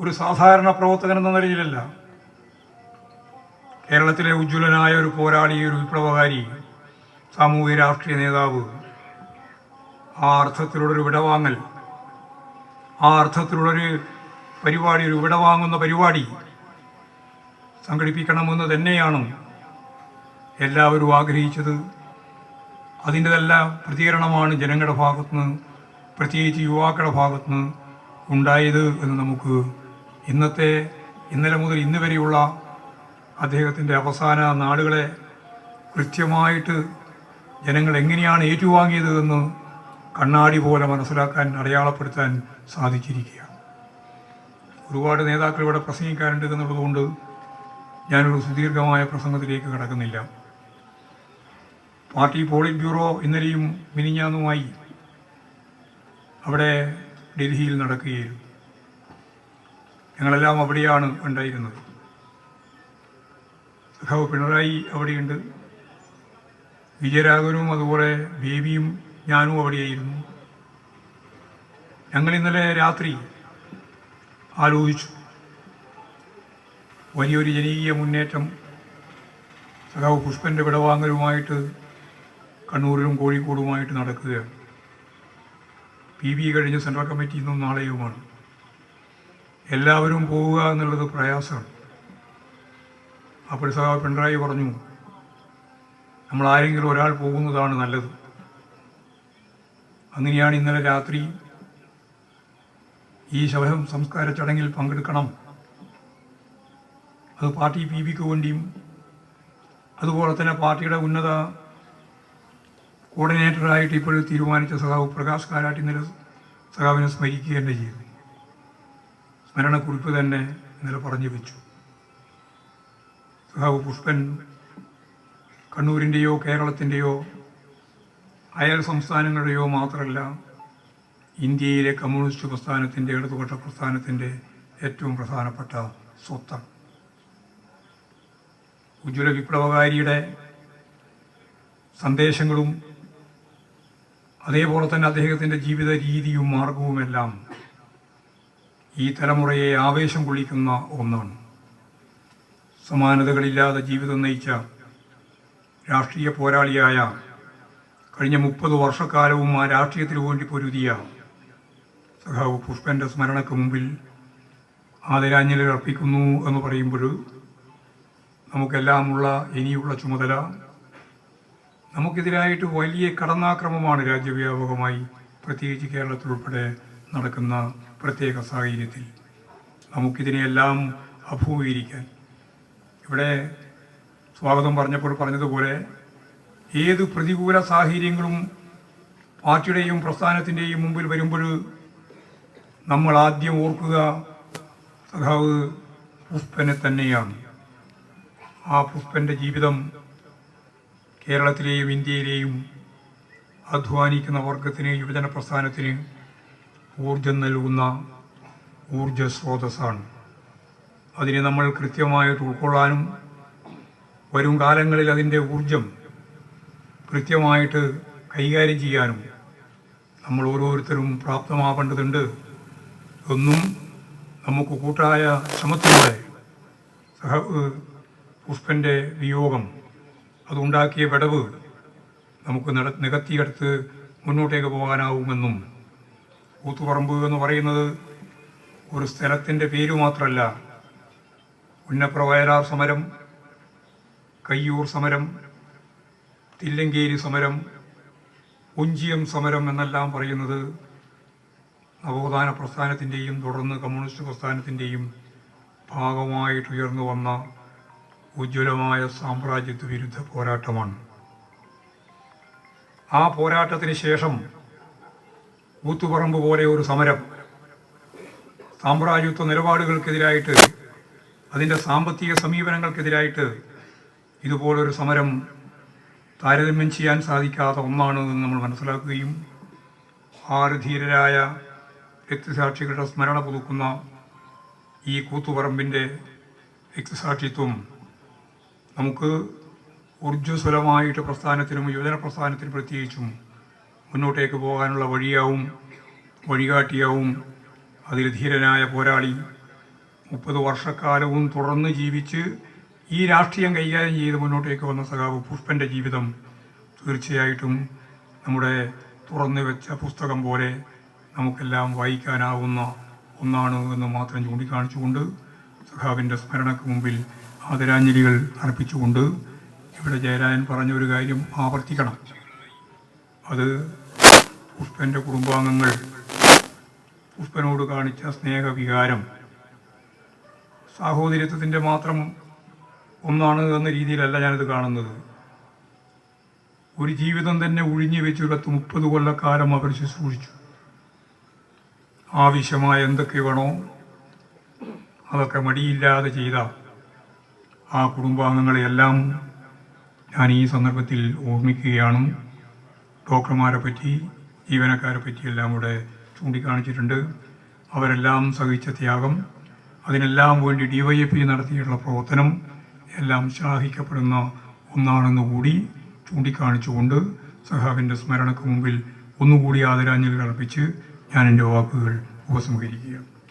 ഒരു സാധാരണ പ്രവർത്തകൻ എന്ന നിലയിലല്ല. കേരളത്തിലെ ഉജ്ജ്വലനായ ഒരു പോരാളി ഒരു വിപ്ലവകാരി സാമൂഹ്യ രാഷ്ട്രീയ നേതാവ് ആ അർത്ഥത്തിലുള്ളൊരു വിടവാങ്ങൽ ആ അർത്ഥത്തിലുള്ളൊരു പരിപാടി ഒരു വിടവാങ്ങുന്ന പരിപാടി സംഘടിപ്പിക്കണമെന്ന് തന്നെയാണ് എല്ലാവരും ആഗ്രഹിച്ചത്. അതിന്റെതെല്ലാം പ്രതികരണമാണ് ജനങ്ങളുടെ ഭാഗത്തുനിന്ന് പ്രത്യേകിച്ച് യുവാക്കളുടെ ഭാഗത്തുനിന്ന് ഉണ്ടായത് എന്ന് നമുക്ക് ഇന്നത്തെ ഇന്നലെ മുതൽ ഇന്ന് വരെയുള്ള അദ്ദേഹത്തിന്റെ അവസാന നാളുകളെ കൃത്യമായിട്ട് ജനങ്ങൾ എങ്ങനെയാണ് ഏറ്റുവാങ്ങിയത് എന്ന് കണ്ണാടി പോലെ മനസ്സിലാക്കാൻ അടയാളപ്പെടുത്താൻ സാധിച്ചിരിക്കുകയാണ്. ഒരുപാട് നേതാക്കൾ ഇവിടെ പ്രസംഗിക്കാറുണ്ട് എന്നുള്ളതുകൊണ്ട് ഞാനൊരു സുദീർഘമായ പ്രസംഗത്തിലേക്ക് കടക്കുന്നില്ല. പാർട്ടി പോളിറ്റ് ബ്യൂറോ ഇന്നലെയും മിനിഞ്ഞാന്നുമായി അവിടെ ഡൽഹിയിൽ നടക്കുകയായിരുന്നു. ഞങ്ങളെല്ലാം അവിടെയാണ് ഉണ്ടായിരുന്നത്. സഖാവ് പിണറായി അവിടെയുണ്ട്. വിജയരാഘവനും അതുപോലെ ബേബിയും ഞാനും അവിടെയായിരുന്നു. ഞങ്ങൾ ഇന്നലെ രാത്രി ആലോചിച്ചു. വലിയൊരു ജനകീയ മുന്നേറ്റം സഖാവ് പുഷ്പന്റെ വിടവാങ്ങലുമായിട്ട് കണ്ണൂരിലും കോഴിക്കോടുമായിട്ട് നടക്കുകയാണ്. പി ബി കഴിഞ്ഞ് സെൻട്രൽ കമ്മിറ്റി ഇന്നും നാളെയുമാണ്. എല്ലാവരും പോവുക എന്നുള്ളത് പ്രയാസമാണ്. അപ്പോൾ സഖാവ് പിണറായി പറഞ്ഞു നമ്മൾ ആരെങ്കിലും ഒരാൾ പോകുന്നതാണ് നല്ലത്. അങ്ങനെയാണ് ഇന്നലെ രാത്രി ഈ ശവഹം സംസ്കാര ചടങ്ങിൽ പങ്കെടുക്കണം. അത് പാർട്ടി പി ബിക്ക് വേണ്ടിയും അതുപോലെ തന്നെ പാർട്ടിയുടെ ഉന്നത കോർഡിനേറ്ററായിട്ട് ഇപ്പോൾ തീരുമാനിച്ച സഖാവ് പ്രകാശ് കാരാട്ട് ഇന്നലെ സഖാവിനെ സ്മരിക്കുക തന്നെ ചെയ്തു സ്മരണക്കുറിപ്പ് തന്നെ ഇന്നലെ പറഞ്ഞു വെച്ചു. സഖാവ് പുഷ്പൻ കണ്ണൂരിന്റെയോ കേരളത്തിന്റെയോ അയൽ സംസ്ഥാനങ്ങളുടെയോ മാത്രമല്ല ഇന്ത്യയിലെ കമ്മ്യൂണിസ്റ്റ് പ്രസ്ഥാനത്തിന്റെ ഇടതുപക്ഷ പ്രസ്ഥാനത്തിന്റെ ഏറ്റവും പ്രധാനപ്പെട്ട സ്വത്താണ് ഉജ്ജ്വല വിപ്ലവകാരിയുടെ സന്ദേശങ്ങളും അതേപോലെ തന്നെ അദ്ദേഹത്തിന്റെ ജീവിത രീതിയും മാർഗവുമെല്ലാം ഈ തലമുറയെ ആവേശം കൊള്ളിക്കുന്ന ഒന്നാണ്. സമാനതകളില്ലാതെ ജീവിതം നയിച്ച രാഷ്ട്രീയ പോരാളിയായ കഴിഞ്ഞ മുപ്പത് വർഷക്കാലവും ആ രാഷ്ട്രീയത്തിന് വേണ്ടി പൊരുതിയ സഖാവ് പുഷ്പന്റെ സ്മരണക്ക് മുമ്പിൽ ആദരാഞ്ജലി അർപ്പിക്കുന്നു എന്ന് പറയുമ്പോൾ നമുക്കെല്ലാമുള്ള ഇനിയുള്ള ചുമതല. നമുക്കെതിരായിട്ട് വലിയ കടന്നാക്രമമാണ് രാജ്യവ്യാപകമായി പ്രത്യേകിച്ച് കേരളത്തിലുൾപ്പെടെ നടക്കുന്ന പ്രത്യേക സാഹചര്യത്തിൽ നമുക്കിതിനെയെല്ലാം അഭിമുഖീകരിക്കാൻ. ഇവിടെ സ്വാഗതം പറഞ്ഞപ്പോൾ പറഞ്ഞതുപോലെ ഏത് പ്രതികൂല സാഹചര്യങ്ങളും പാർട്ടിയുടെയും പ്രസ്ഥാനത്തിന്റെയും മുമ്പിൽ വരുമ്പോൾ നമ്മൾ ആദ്യം ഓർക്കുക സഖാവ് പുഷ്പനെ തന്നെയാണ്. ആ പുഷ്പന്റെ ജീവിതം കേരളത്തിലെയും ഇന്ത്യയിലെയും അധ്വാനിക്കുന്ന വർഗത്തിന് യുവജന പ്രസ്ഥാനത്തിന് ഊർജം നൽകുന്ന ഊർജ സ്രോതസ്സാണ് അതിനെ നമ്മൾ കൃത്യമായിട്ട് ഉൾക്കൊള്ളാനും വരും കാലങ്ങളിൽ അതിന്റെ ഊർജം കൃത്യമായിട്ട് കൈകാര്യം ചെയ്യാനും നമ്മൾ ഓരോരുത്തരും പ്രാപ്തമാവേണ്ടതുണ്ട് എന്നും നമുക്ക് കൂട്ടായ ശ്രമത്തിലൂടെ സഹ പുഷ്പന്റെ വിയോഗം അതുണ്ടാക്കിയ വിടവ് നമുക്ക് നട നികത്തിയെടുത്ത് മുന്നോട്ടേക്ക് പോകാനാവുമെന്നും കൂത്തുപറമ്പ് എന്ന് പറയുന്നത് ഒരു സ്ഥലത്തിന്റെ പേര് മാത്രമല്ല. ഉന്നപ്ര വയലാർ സമരം കയ്യൂർ സമരം തില്ലങ്കേരി സമരം ഉഞ്ചിയം സമരം എന്നെല്ലാം പറയുന്നത് നവോത്ഥാന പ്രസ്ഥാനത്തിന്റെയും തുടർന്ന് കമ്മ്യൂണിസ്റ്റ് പ്രസ്ഥാനത്തിന്റെയും ഭാഗമായിട്ട് ഉയർന്നു വന്ന ഉജ്ജ്വലമായ സാമ്രാജ്യത്വ വിരുദ്ധ പോരാട്ടമാണ്. ആ പോരാട്ടത്തിന് ശേഷം കൂത്തുപറമ്പ് പോലെ ഒരു സമരം. സാമ്രാജ്യത്വ നിലപാടുകൾക്കെതിരായിട്ട് അതിന്റെ സാമ്പത്തിക സമീപനങ്ങൾക്കെതിരായിട്ട് ഇതുപോലൊരു സമരം താരതമ്യം ചെയ്യാൻ സാധിക്കാത്ത ഒന്നാണ് എന്ന് നമ്മൾ മനസ്സിലാക്കുകയും ആറ് ധീരരായ രക്തസാക്ഷികളുടെ സ്മരണ പുതുക്കുന്ന ഈ കൂത്തുപറമ്പിന്റെ രക്തസാക്ഷിത്വം നമുക്ക് ഊർജസ്വലമായിട്ട് പ്രസ്ഥാനത്തിനും യുവജന പ്രസ്ഥാനത്തിനും പ്രത്യേകിച്ചും മുന്നോട്ടേക്ക് പോകാനുള്ള വഴിയാവും വഴികാട്ടിയാവും. അതിൽ ധീരനായ പോരാളി മുപ്പത് വർഷക്കാലവും തുടർന്ന് ജീവിച്ച് ഈ രാഷ്ട്രീയം കൈകാര്യം ചെയ്ത് മുന്നോട്ടേക്ക് വന്ന സഖാവ് പുഷ്പന്റെ ജീവിതം തീർച്ചയായിട്ടും നമ്മുടെ തുറന്നു വെച്ച പുസ്തകം പോലെ നമുക്കെല്ലാം വായിക്കാനാവുന്ന ഒന്നാണ് എന്ന് മാത്രം ചൂണ്ടിക്കാണിച്ചുകൊണ്ട് സഖാവിന്റെ സ്മരണക്ക് മുമ്പിൽ ആദരാഞ്ജലികൾ അർപ്പിച്ചുകൊണ്ട് ഇവിടെ ജയരാജൻ പറഞ്ഞൊരു കാര്യം ആവർത്തിക്കണം. അത് പുഷ്പന്റെ കുടുംബാംഗങ്ങൾ പുഷ്പനോട് കാണിച്ച സ്നേഹവികാരം സാഹോദര്യത്വത്തിന്റെ മാത്രം ഒന്നാണ് എന്ന രീതിയിലല്ല ഞാനിത് കാണുന്നത്. ഒരു ജീവിതം തന്നെ ഒഴിഞ്ഞു വെച്ച് പത്ത് മുപ്പത് കൊല്ലക്കാലം അവർ ശുശ്രൂഷിച്ചു. ആവശ്യമായ എന്തൊക്കെ വേണോ അതൊക്കെ മടിയില്ലാതെ ചെയ്ത ആ കുടുംബാംഗങ്ങളെയെല്ലാം ഞാൻ ഈ സന്ദർഭത്തിൽ ഓർമ്മിക്കുകയാണ്. ഡോക്ടർമാരെ പറ്റി ജീവനക്കാരെ പറ്റിയെല്ലാം കൂടെ ചൂണ്ടിക്കാണിച്ചിട്ടുണ്ട്. അവരെല്ലാം സഹിച്ച ത്യാഗം അതിനെല്ലാം വേണ്ടി ഡി വൈ ഡിവൈഎഫ്ഐ നടത്തിയിട്ടുള്ള പ്രവർത്തനം എല്ലാം ശ്ലാഘിക്കപ്പെടുന്ന ഒന്നാണെന്ന് കൂടി ചൂണ്ടിക്കാണിച്ചുകൊണ്ട് സഹാബിന്റെ സ്മരണക്ക് മുമ്പിൽ ഒന്നുകൂടി ആദരാഞ്ജലികൾ അർപ്പിച്ച് ഞാൻ എന്റെ വാക്കുകൾ ഉപസംഹരിക്കുകയാണ്.